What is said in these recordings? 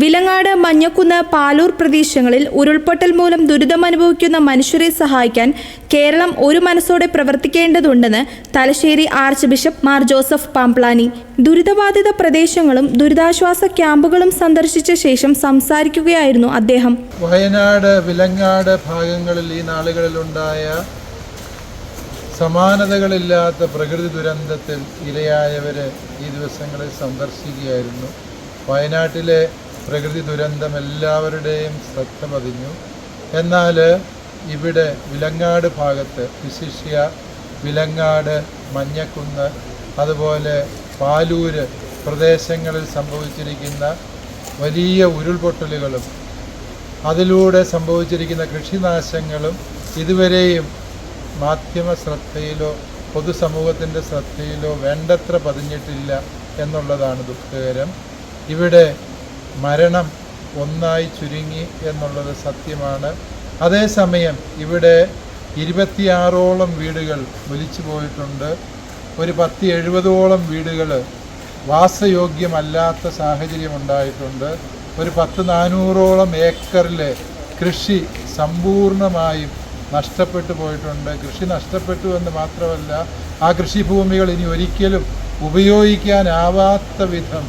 വിലങ്ങാട് മഞ്ഞക്കുന്ന് പാലൂർ പ്രദേശങ്ങളിൽ ഉരുൾപൊട്ടൽ മൂലം ദുരിതമനുഭവിക്കുന്ന മനുഷ്യരെ സഹായിക്കാൻ കേരളം ഒരു മനസ്സോടെ പ്രവർത്തിക്കേണ്ടതുണ്ടെന്ന് Thalassery archbishop Mar Joseph Pamplany. ദുരിതബാധിത പ്രദേശങ്ങളും ദുരിതാശ്വാസ ക്യാമ്പുകളും സന്ദർശിച്ച ശേഷം സംസാരിക്കുകയായിരുന്നു അദ്ദേഹം. വയനാട് വിലങ്ങാട് ഭാഗങ്ങളിൽ ഈ നാളുകളിലുണ്ടായ സമാനതകളില്ലാത്ത പ്രകൃതി ദുരന്തത്തിൽ ഇരയായവരെ ഈ ദിവസങ്ങളിൽ സന്ദർശിക്കുകയായിരുന്നു. വയനാട്ടിലെ പ്രകൃതി ദുരന്തം എല്ലാവരുടെയും ശ്രദ്ധ പതിഞ്ഞു. എന്നാൽ ഇവിടെ വിലങ്ങാട് ഭാഗത്ത് വിശിഷ്യ വിലങ്ങാട് മഞ്ഞക്കുന്ന് അതുപോലെ പാലൂര് പ്രദേശങ്ങളിൽ സംഭവിച്ചിരിക്കുന്ന വലിയ ഉരുൾപൊട്ടലുകളും അതിലൂടെ സംഭവിച്ചിരിക്കുന്ന കൃഷിനാശങ്ങളും ഇതുവരെയും മാധ്യമ ശ്രദ്ധയിലോ പൊതുസമൂഹത്തിന്റെ ശ്രദ്ധയിലോ വേണ്ടത്ര പതിഞ്ഞിട്ടില്ല എന്നുള്ളതാണ് ദുഃഖകരം. ഇവിടെ മരണം ഒന്നായി ചുരുങ്ങി എന്നുള്ളത് സത്യമാണ്. അതേസമയം ഇവിടെ ഇരുപത്തിയാറോളം വീടുകൾ ഒലിച്ചു പോയിട്ടുണ്ട്. ഒരു പത്ത് എഴുപതോളം വീടുകൾ വാസയോഗ്യമല്ലാത്ത സാഹചര്യം ഉണ്ടായിട്ടുണ്ട്. ഒരു പത്ത് നാനൂറോളം ഏക്കറിലെ കൃഷി സമ്പൂർണമായും നഷ്ടപ്പെട്ടു പോയിട്ടുണ്ട്. കൃഷി നഷ്ടപ്പെട്ടു എന്ന് മാത്രമല്ല ആ കൃഷിഭൂമികൾ ഇനി ഒരിക്കലും ഉപയോഗിക്കാനാവാത്ത വിധം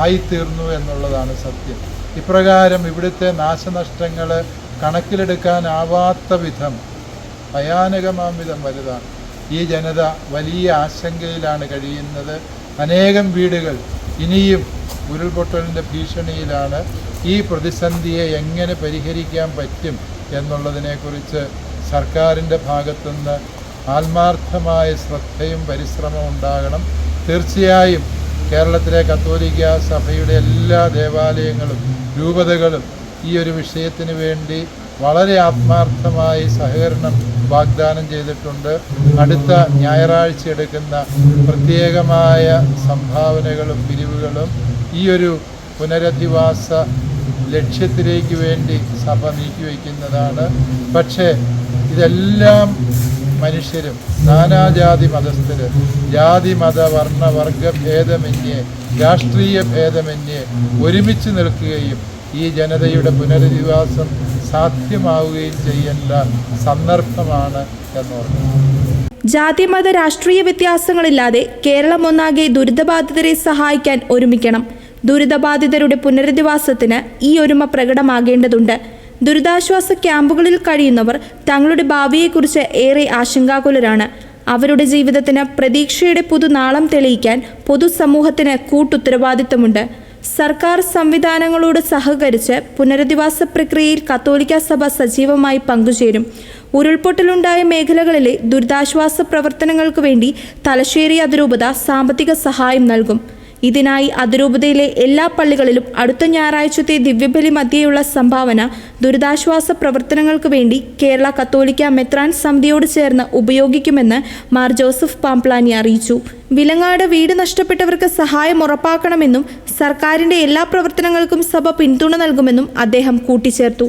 ആയിത്തീർന്നു എന്നുള്ളതാണ് സത്യം. ഇപ്രകാരം ഇവിടുത്തെ നാശനഷ്ടങ്ങൾ കണക്കിലെടുക്കാനാവാത്ത വിധം ഭയാനകമാം വിധം വലുതാണ്. ഈ ജനത വലിയ ആശങ്കയിലാണ് കഴിയുന്നത്. അനേകം വീടുകൾ ഇനിയും ഉരുൾപൊട്ടലിന്റെ ഭീഷണിയിലാണ്. ഈ പ്രതിസന്ധിയെ എങ്ങനെ പരിഹരിക്കാൻ പറ്റും എന്നുള്ളതിനെക്കുറിച്ച് സർക്കാരിന്റെ ഭാഗത്തുനിന്ന് ആത്മാർത്ഥമായ ശ്രദ്ധയും പരിശ്രമവും ഉണ്ടാകണം. തീർച്ചയായും കേരളത്തിലെ കത്തോലിക്ക സഭയുടെ എല്ലാ ദേവാലയങ്ങളും രൂപതകളും ഈ ഒരു വിഷയത്തിന് വേണ്ടി വളരെ ആത്മാർത്ഥമായി സഹകരണം വാഗ്ദാനം ചെയ്തിട്ടുണ്ട്. അടുത്ത ഞായറാഴ്ച എടുക്കുന്ന പ്രത്യേകമായ സംഭാവനകളും പിരിവുകളും ഈ ഒരു പുനരധിവാസ ലക്ഷ്യത്തിലേക്ക് വേണ്ടി സഭ നീക്കിവെക്കുന്നതാണ് പക്ഷേ ഇതെല്ലാം മനുഷ്യരും നാനാജാതി മതസ്ഥര് ജാതി മത വർണ വർഗ ഭേദമന്യേ രാഷ്ട്രീയ ഭേദമന്യേ ഒരുമിച്ച് നിൽക്കുകയും ഈ ജനതയുടെ പുനരധിവാസം സാധ്യമാവുകയും ചെയ്യേണ്ട സന്ദർഭമാണ് എന്നോർക്കുന്നു. ജാതിമത രാഷ്ട്രീയ വ്യത്യാസങ്ങളില്ലാതെ കേരളം ഒന്നാകെ ദുരിതബാധിതരെ സഹായിക്കാൻ ഒരുമിക്കണം. ദുരിതബാധിതരുടെ പുനരധിവാസത്തിന് ഈ ഒരുമ പ്രകടമാകേണ്ടതുണ്ട്. ദുരിതാശ്വാസ ക്യാമ്പുകളിൽ കഴിയുന്നവർ തങ്ങളുടെ ഭാവിയെക്കുറിച്ച് ഏറെ ആശങ്കാകുലരാണ്. അവരുടെ ജീവിതത്തിന് പ്രതീക്ഷയുടെ പുതുനാളം തെളിയിക്കാൻ പൊതുസമൂഹത്തിന് കൂട്ടുത്തരവാദിത്തമുണ്ട്. സർക്കാർ സംവിധാനങ്ങളോട് സഹകരിച്ച് പുനരധിവാസ പ്രക്രിയയിൽ കത്തോലിക്ക സഭ സജീവമായി പങ്കുചേരും. ഉരുൾപൊട്ടലുണ്ടായ മേഖലകളിലെ ദുരിതാശ്വാസ പ്രവർത്തനങ്ങൾക്ക് വേണ്ടി തലശ്ശേരി അതിരൂപത സാമ്പത്തിക സഹായം നൽകും. ഇതിനായി അതിരൂപതയിലെ എല്ലാ പള്ളികളിലും അടുത്ത ഞായറാഴ്ചത്തെ ദിവ്യബലി മധ്യേയുള്ള സംഭാവന ദുരിതാശ്വാസ പ്രവർത്തനങ്ങൾക്ക് വേണ്ടി കേരള കത്തോലിക്ക മെത്രാൻ സമിതിയോട് ചേർന്ന് ഉപയോഗിക്കുമെന്ന് മാർ ജോസഫ് പാംപ്ലാനി അറിയിച്ചു. വിലങ്ങാട് വീട് നഷ്ടപ്പെട്ടവർക്ക് സഹായം ഉറപ്പാക്കണമെന്നും സർക്കാരിന്റെ എല്ലാ പ്രവർത്തനങ്ങൾക്കും സഭ പിന്തുണ നൽകുമെന്നും അദ്ദേഹം കൂട്ടിച്ചേർത്തു.